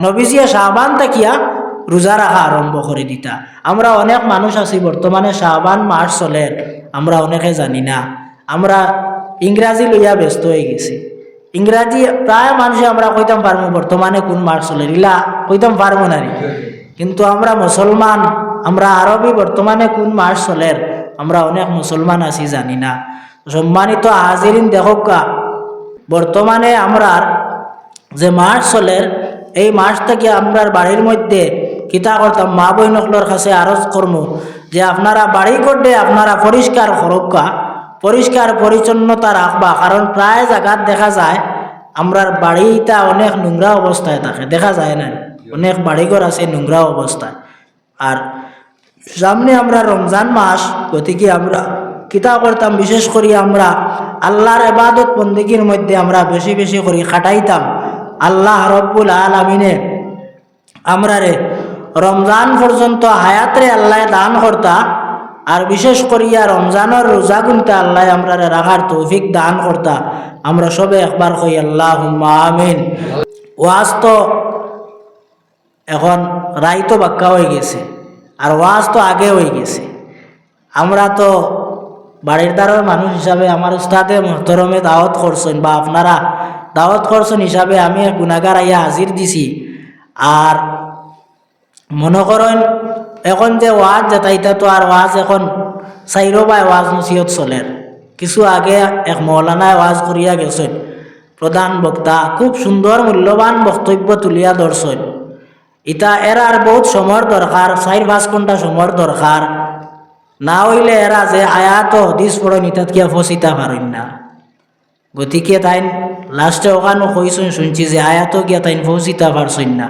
নবীজিয়া শাহবান তাকিয়া রোজা রাখা আরম্ভ করে দিতা। আমরা অনেক মানুষ আছি, বর্তমানে শাহবান মাস চলে, আমরা অনেকে জানি না। আমরা ইংরাজি লইয়া ব্যস্ত হয়ে গেছি। ইংরাজি প্রায় মানুষে আমরা কইতাম পারব বর্তমানে কোন মাস চলে ইলা কইতাম পারব না। কিন্তু আমরা মুসলমান, আমরা আরবি, বর্তমানে কোন মাস চলে, আমরা অনেক মুসলমান আছি, জানি না। সম্মানিত হাজিরিন দেখকা বর্তমানে আমরা যে মাস চলে এই মাস থেকে আমরার বাড়ির মধ্যে কিতা করতাম মা বইনকলর কাছে আরজ করম যে আপনারা বাড়ি করতে আপনারা পরিষ্কার করক্কা পরিষ্কার পরিচ্ছন্নতা রাখবা কারণ প্রায় জায়গাত দেখা যায় আমরার বাড়িটা অনেক নোংরা অবস্থায় থাকে, দেখা যায় না অনেক বাড়িঘর আছে নোংরা অবস্থায় আর সামনে আমরা রমজান মাস, গতিকে আমরা কিতা করতাম বিশেষ করে আমরা আল্লাহর এবাদত বন্দিগির মধ্যে আমরা বেশি বেশি করে খাটাইতাম। আল্লাহ রব্বুল আলমিনে আমরা রে রমজান পর্যন্ত হায়াতরে আল্লাহ দান করতা, আর বিশেষ করিয়া রমজানের রোজা গুনতে আল্লাহ আমরা রাখার তৌফিক দান করতা। আমরা সবে একবার কই আল্লাহ আমিন। ওয়াজ তো এখন রায় তো বাক্কা হয়ে গেছে, আর ওয়াজ তো আগে হয়ে গেছে। আমরা তো বাড়ির দ্বারার মানুষ হিসাবে আমার উস্তাদে মোহতরমে দাওয়াত করছেন, বা আপনারা দাওয়াত করছেন হিসাবে আমি গুণাগার আইয়া হাজির দিছি। আর মনে করেন এখন যে ওয়াজ যেতাইতা তো আর ওয়াজ এখন চাইরো বাই ওয়াজ নসিহত চলের কিছু আগে এক মৌলানায় ওয়াজ করিয়া গেছেন প্রধান বক্তা, খুব সুন্দর মূল্যবান বক্তব্য তুলিয়া ধরছেন ইটা এরার বহুত সময়ের দরকার চার পাঁচ ঘণ্টা সময়ের দরকার না হইলে এরা যে আয়াত হদিস পড়েন ইটাত কিয়া ফসিতা পারেন না। গতিকে তাইন লাস্টে ওখানো কইসুন শুনছি যে আয়াত গিয়া তাইন ফসিতা পারছুন না।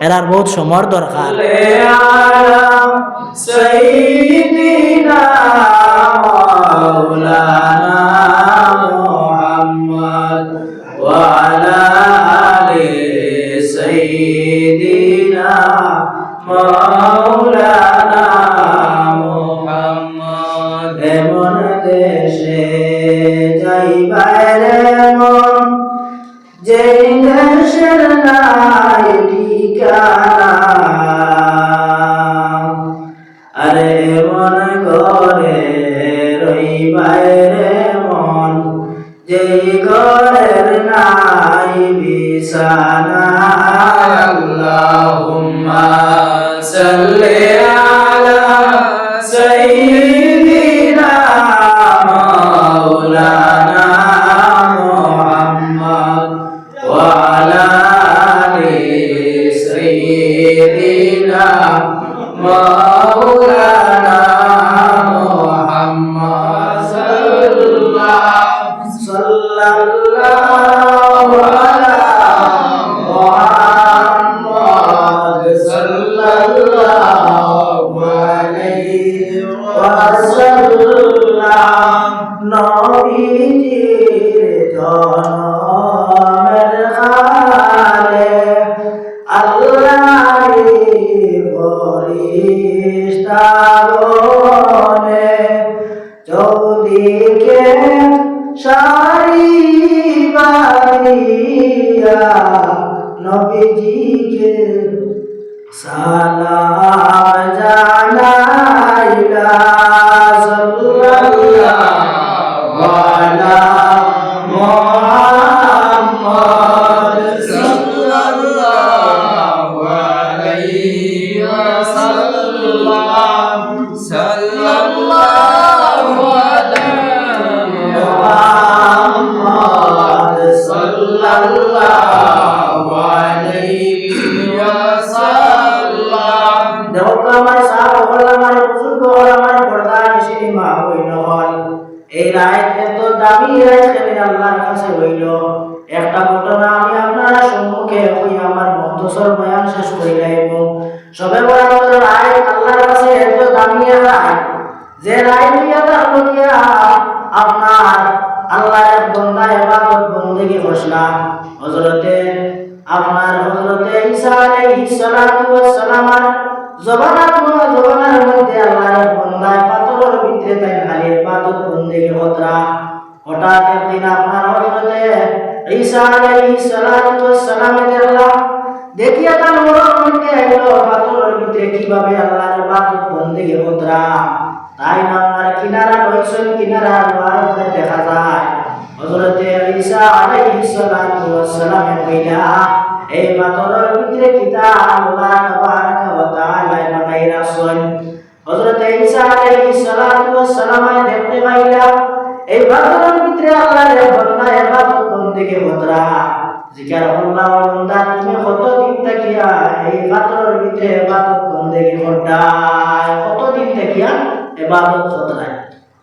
এরার বহুত সময়ের দরকার ওয়াসাল্লাম নবীজির জনমের কালে আল্লাহ ফরিস্তাগণে চৌদিকে সারি বানিয়া নবীজিকে সালাম হইল একটা ঘটনা আমি আপনারা সম্মুখে হই আমার মন্তসর বয়ান শেষ করিলাইব সবে বরাবর রায়, আল্লাহর কাছে এত দামি রায়। যে রায় নিয়ে থাকল গিয়া আপনার আল্লাহর বন্দা ইবাদত বন্দেগি ঘোষণা হযরতে আপনার হযরতে ঈসা আলাইহিস সালাতু ওয়াস সালামার জবানার জবানার মধ্যে আল্লাহর বন্দা পাথরের ভিতরে তাই খালি ইবাদত বন্দেগি হতরা। হঠাৎ একদিন আপনার হযরতে ঈসা আলাইহিস সালাতু ওয়াস সালামের আল্লাহ দেখিয়া তার মনের মধ্যে আইলো পাথরের ভিতরে কীভাবে আল্লাহর ইবাদত বন্দেগি মুদ্রা? তাই না আপনার কিনারা রয়েছেন কিনারা লোহার দেখা যায়, হযরতে ঈসা আলাইহিস সালাতু ওয়াস সালামের কইলা, এই পাথরের ভিতরে কিতা আল্লাহ তাবারাক ওয়া তাআলা বানাই রাখছেন। হযরতে ঈসা আলাইহিস সালাতু সালামে দেখতে পাইলা এই পাথরের ভিতরে আল্লাহর বান্দা ইবাদত বন্দেগি মুদ্রা জিকার আল্লাহ বান্দা, তুমি কত দিন থাকিয়া এই পাথরের ভিতরে ইবাদত বন্দেগি করডায় কত দিন থাকিয়া ইবাদত করডায়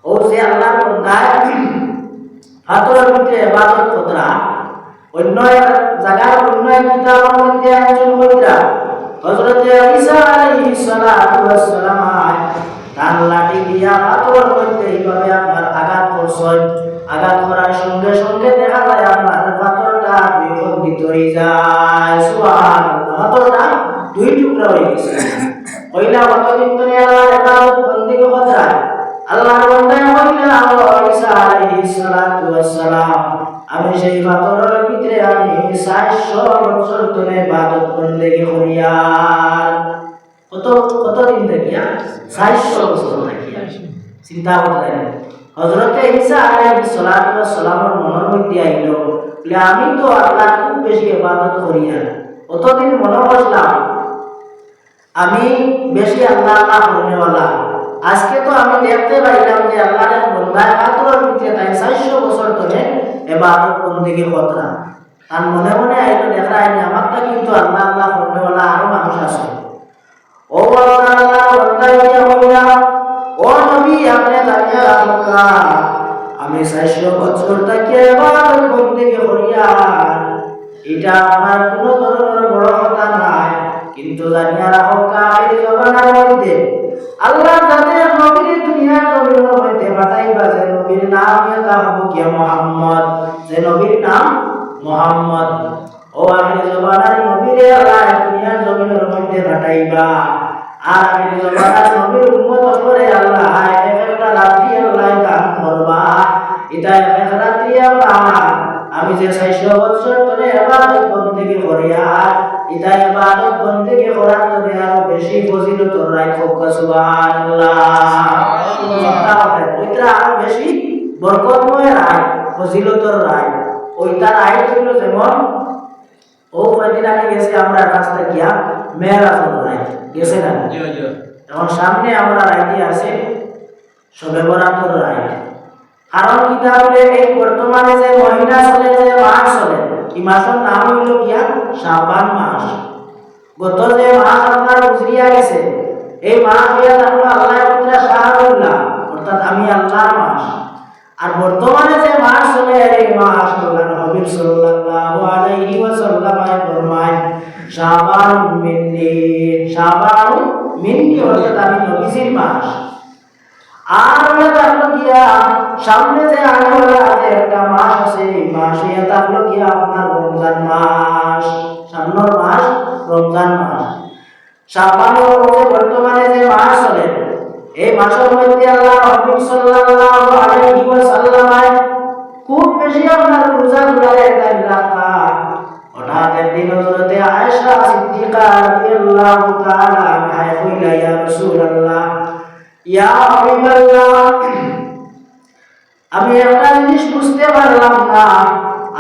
ও যে আল্লাহর বান্দা পাথরের ভিতরে ইবাদত করডা অন্য জায়গার অন্য কিতাবের মধ্যে একজন কইরা হযরতে ঈসা আলাইহিস সালাম তার লাঠি দিয়া পাথরের মধ্যে এইভাবে করছেন আঘাত করার সঙ্গে সঙ্গে দেখা যায় আপনার পাথরটা বিখণ্ডিত হয়ে যায়। সুবহানাল্লাহ, পাথরটা দুই টুকরা হয়ে গেছে। কইলা কতদিন ধরে আল্লাহর ইবাদত বন্দি কথা। আল্লাহর বান্দা কইলা ও ঈসা আলাইহিস সালাতু ওয়াসসালাম। আমি সেই পাথরের ভিতরে আমি 400 বছর ধরে ইবাদত বন্দেগি করিয়ার কত কতদিন দেখিয়া 400 বছর দেখিয়া চিন্তা করলেন হজরতে ঈসা আলাইহিস সালাতু ওয়াস সালামের মনের মধ্যে আমি তো আল্লাহ খুব বেশি ইবাদত করিয়া অতদিন মনে করলাম আমি বেশি আল্লাহ আল্লাহ আজকে তো আমি দেখতে পাইলাম যে আল্লাহর তাই বছর ধরে এবাদত বন্দিগি কথা মনে মনে দেখা আইনি আমার তো কিন্তু আল্লাহ আল্লাহ আরও মানুষ আছে। ও আল্লাহ বন্দা ও আমি চারশো বছর থেকে এবাদত করিয়া এটা আমার কোনো ধরনের বড় কথা নাই কিন্তু জানিয়া রাখো জমানার মধ্যে আল্লাহ নবীর জমিনের মধ্যে পাঠাইবা যে নবীর নাম এটা হব কি মোহাম্মদ, যে নবীর নাম মোহাম্মদ। ও জমানার নবীরে আল্লাহ জমিনের মধ্যে পাঠাইবা। আর আখির জমানার নবীর উম্মত করে আল্লাহ এক একটা রাত্রি আল্লাহ দান করবা। এটা এক এক রাত্রি আল্লাহ আমি যে চারশো বছর ধরে এবাদত বন্দেগি করিয়া ইতা এবাদত বন্দেগি করার জন্য আরও বেশি ফজিলত রাখো সুবহানাল্লাহ। ওইটা আরও বেশি বরকতময় রায় ফজিলতর রায়। ওইটার আয় যেমন ও কয়দিন আগে গেছে আমরা রাস্তা গিয়া মেয়েরাজর রায়। গেছে না? এখন সামনে আমরা রাইতে আছে সবে বরাতর রায়। কারণ কি তাহলে এই বর্তমানে যে মহিনা চলে যে মাস চলে এই মাসের নাম হইল কিয়া শাবান মাস। গত যে মাস আপনার গুজরিয়া গেছে এই মাস হইয়া থাকল আল্লাহ পুত্রা শাহরুল্লাহ অর্থাৎ আমি আল্লাহর মাস। আর বর্তমানে যে মাস চলে এই মাস আল্লাহর হাবিব সাল্লাল্লাহু আলাইহি ওয়াসাল্লাম ফরমায়, শাবান মিন্নি শাবান মিন্নি অর্থাৎ আমি নবীজির মাস। আর আমরা থাকল গিয়া, সামনে যে আনেওয়ালা যে একটা মাস আছে, এই মাস থাকল গিয়া আপনার রমজান মাস, সামনের মাস রমজান মাস। শাবানের মধ্যে বর্তমানে যে মাস চলে এই মাসের মধ্যে আল্লাহ হাবিব সাল্লাল্লাহু আলাইহি ওয়াসাল্লাম খুব বেশি আপনার রোজা গুলারে টাইম রাখা। হঠাৎ একদিন হযরতে আয়েশা সিদ্দিকা রাদিয়াল্লাহু তাআলা আনহা কইলা, ইয়া রাসূলুল্লাহ, ইয়া হাবিবাল্লাহ, আমি একটা জিনিস বুঝতে পারলাম না।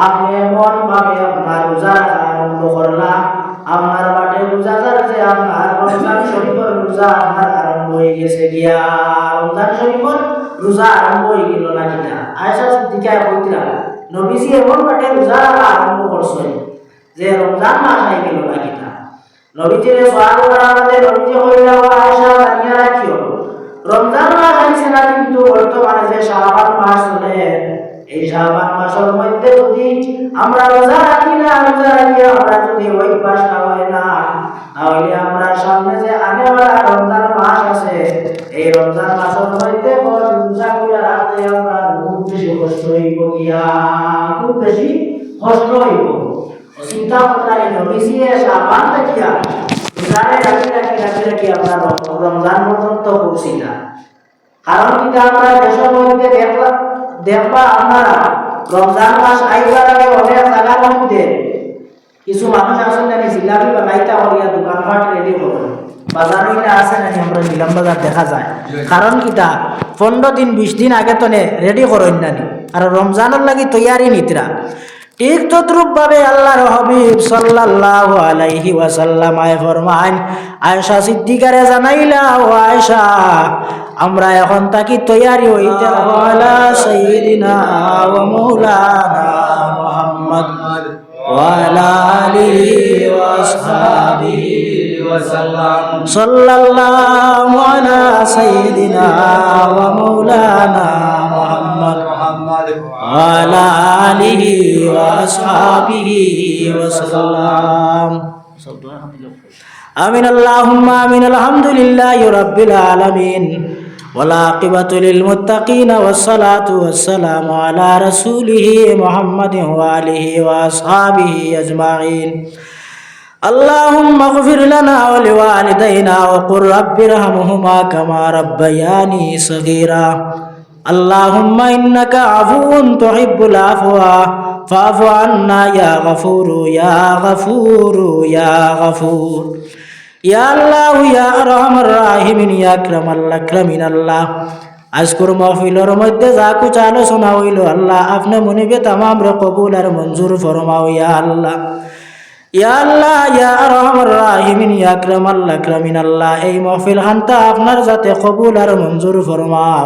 আপনি এমন ভাবে আপনার রোজা আরম্ভ করলাম। আপনার বাটে রোজা যে আপনার রমজান শরীফের রোজা আপনার হয়ে গেছে গিয়া রমজান শরীফর রোজা আরম্ভ হয়ে গেল না কিনা। আয়সা দিকায় বলতিলাম নবীজি এমন বাটে রোজা আরম্ভ করছেন যে রমজান মাস হয়ে গেল না কিনা। নবীজিরে সোয়াল করা আমাদের নবীজি হইলা আয়সা জানিয়া রাখিও রমজান মাস আইছে না কিন্তু বর্তমানে যে শাবান মাস চলে এই শাবান মাসের মধ্যে যদি আমরা রোজা রাখি না, রোজা রাখি, আমরা যদি পাস না হয় না, তাহলে আমরা সামনে যে আনেওয়ালা রমজান মাস আছে, এই রমজান মাসের মধ্যে রোজা আমরা খুব বেশি কষ্ট হইব গিয়া, খুব বেশি কষ্ট হইব। চিন্তা রোজারে রাখি রাখি রাখি রাখি আপনার রমজান পর্যন্ত না কারণ কিন্তু আমরা দেশের মধ্যে দেখবা দেখবা আপনারা রমজান মাস আইবার আগে অনেক কিছু মানুষ আসেন জানি জিলাপি বানাইতে করিয়া দোকানপাট রেডি আছে নানি আমরা নিলাম বাজার দেখা যায়। কারণ কিতা? পনেরো দিন, বিশ দিন আগে তো রেডি করেন নানি আর রমজানের লাগি তৈয়ারি নিতরা। ঠিক তদ্রুপ ভাবে আল্লাহর হবিব সাল্লাল্লাহু আলাইহি ওয়াসাল্লাম আয় ফরমান আয়েশা সিদ্দিকারে জানাইলা, ও আয়েশা আমরা এখন তাকি তৈয়ারি হইতে সঈদিনা ও মৌলানা মোহাম্মদ সাল্লাল্লাহু আলা সাইয়্যিদিনা ওয়া মাওলানা মুহাম্মদ মুহাম্মদ আলা আলিহি ওয়া আসহাবিহি আমিন আল্লাহ আমিন, আলহামদুলিল্লাহি রাব্বিল আলামিন। والعاقبة للمتقين والصلاة والسلام على رسوله محمد وآله وأصحابه أجمعين. اللهم اغفر لنا ولوالدينا وقل رب ارحمهما كما ربياني صغيرا. اللهم إنك عفو تحب العفو فاعف عنا يا غفور يا غفور يا غفور. ইয়া আল্লাহ ইয়া রহমান রাহিমিন, ইয়া ক্রাম আল্লাহ আল্লাহ। আজকুর মহফিলর মধ্যে যা কুচ আলোচনা হইল, আল্লাহ আপনি মনিবে তামাম রে কবুল আর মঞ্জুর ফরমাও, ইয়া আল্লাহ। ইয়া আল্লাহ, ইয়া রহমান রাহিমিন, ইয়া ক্রাম আল্লাহ ক্রামিন আল্লাহ। এই মহফিল খানটা আপনার যাতে কবুল আর মঞ্জুর ফরমাও।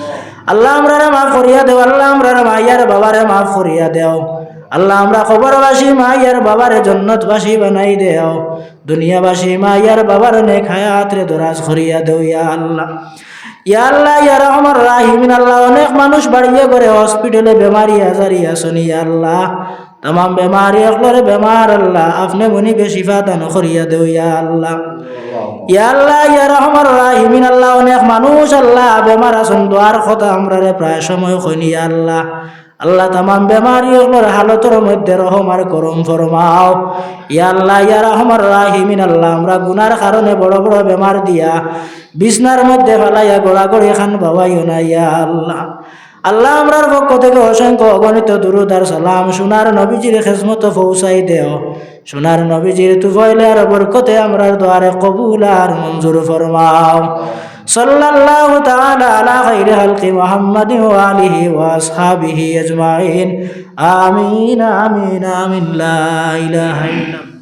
আল্লাহ আমরা মাফ করিয়া দেও, আল্লাহ আমরা মাইয়ার বাবারে মাফ করিয়া দেও। আল্লাহ আমরা খবরবাসী মাইয়ার বাবারে জন্নতবাসী বানাই দেও। দুনিয়াবাসী মাইয়ার বাবার নে খায়াত রে দরাজ করিয়া দেও, ইয়া আল্লাহ। ইয়া আল্লাহ, ইয়া রহমান রাহিমিন, আল্লাহ অনেক মানুষ বাড়িয়ে করে হসপিটালে বেমারি আজারি আসুন আল্লাহ। তাম বেমারি একলরে বেমার আল্লাহ আপনি মনি বেশিফা দান করিয়া দেও ইয়া আল্লাহ। ইয়া আল্লাহ ইয়া রহমান রাহিমিন আল্লাহ অনেক মানুষ আল্লাহ বেমার আসুন দোয়ার কথা আমরা প্রায় সময় কইনি আল্লাহ। আল্লাহ তামাম বেমারি ওগুলোর হালতের মধ্যে রহম আর করম ফরমাও। ইয়া আল্লাহ ইয়া রহমার রাহিমিন আল্লাহ আমরা গুনার কারণে বড় বড় বেমার দিয়া বিছনার মধ্যে ফেলাইয়া গোড়াগড়ি খান বাবাইও না ইয়া আল্লাহ। আল্লাহ আমরার পক্ষ থেকে অসংখ্য অগণিত দুরুদার সালাম। সোনার নবীজির খেসমত ফৌসাই দেও। সোনার নবীজির তুফলে আর বরকতে আমরার দ্বারে কবুল আর মঞ্জুর ফরমাও। সাল্লাল্লাহু তাআলা আলা খাইরি খালকি মুহাম্মাদি ওয়া আলিহি ওয়া আসহাবিহি আজমাইন। আমিন আমিন আমিন, লা ইলাহা ইল্লাল্লাহ।